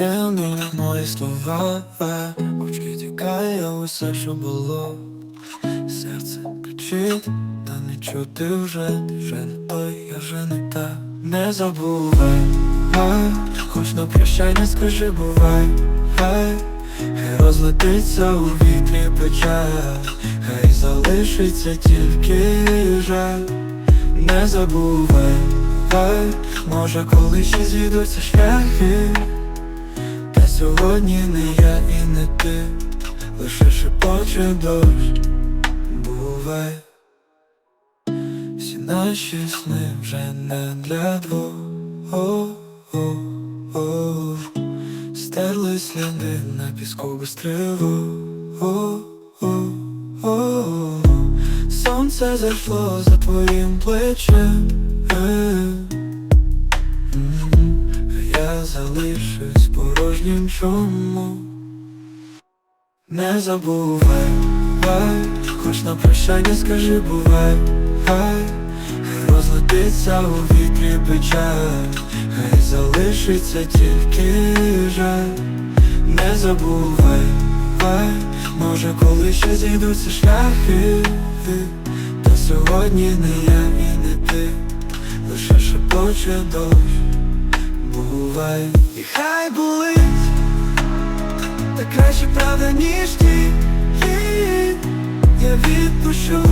єдині мої слова Очки тікає усе, що було. Серце кричить, та не чути вже Ти вже не той, я вже не та. Не забувай, ай, хоч на прощай, не скажи бувай, ай Хай розлетиться у вітрі печаль Хай залишиться тільки жаль. Не забувай, ай, може коли ще зійдуться шляхи сьогодні не я і не ти Лише шепоче дощ Бувай Всі наші сни вже не для двох. Стерли сліди на піску без О, о. Сонце зайшло за твоїм плечем. Залишусь порожнім чому. Не забувай, ай, хоч на прощання скажи бувай, ай, хай розлетиться у вітрі печаль, хай залишиться тільки жаль, не забувай, ай, може коли ще зійдуться шляхи, та сьогодні не я і не ти, лише шепоче дощ, бувай, і хай болить. Та краще правда, ніж ті. Я відпущу,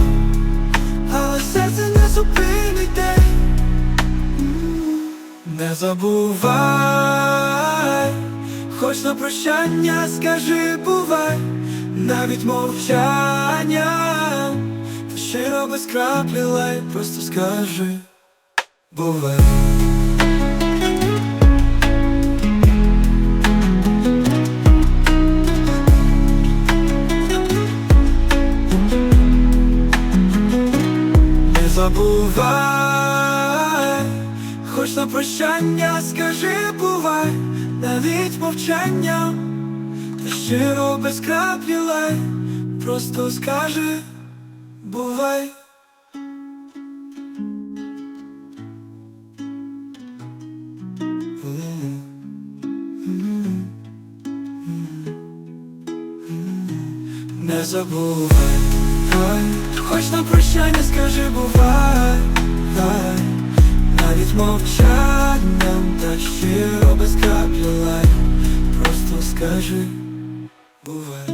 але серце не зупинить. День Не забувай, хоч на прощання скажи бувай, навіть мовчання, щиро без краплі лай, просто скажи бувай. Забувай, хоч на прощання скажи бувай, навіть мовчання, та щиро без краплі лай, просто скажи бувай. Не забувай, ай, хоч на прощання скажи бувай, дай навіть мовчанням та щиро без капілай лай, просто скажи бувай.